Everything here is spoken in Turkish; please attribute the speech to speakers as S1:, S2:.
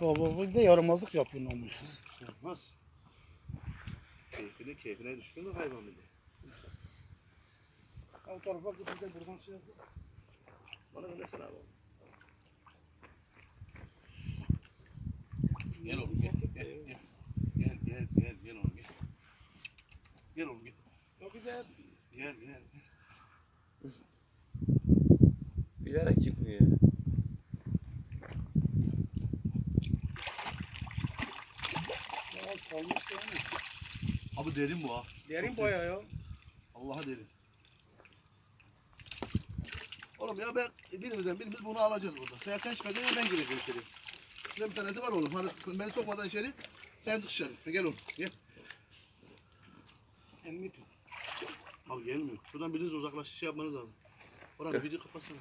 S1: Baba bu da yaramazlık yapıyor namussuz.
S2: Yapmaz. Keyfine keyfine düşkün bir hayvan de.
S1: Ha, O tarafa git bir de buradan şey yap.
S2: Bana mesela abi. Gel oğlum gel. Gel gel. Gel gel gel gel oğlum gel. Gel oğlum gel.
S1: Bir de
S2: Gel gel.
S3: Bilerek çıkmıyor.
S1: Kalmış yani.
S2: Abi derin bu ha.
S1: Derin bayağı ya.
S2: Allah'a derin. Oğlum ya ben birimizden birimiz bunu alacağız burada. Sen çıkacaksın ya ben gireceğim içeri. Şurada bir tanesi var oğlum. Hadi beni sokmadan içeri. Sen dışarı. Gel oğlum. Gel.
S1: Emmi tut.
S2: Abi gelmiyor. Şuradan biriniz uzaklaş şey yapmanız lazım. Orada video kapatsana.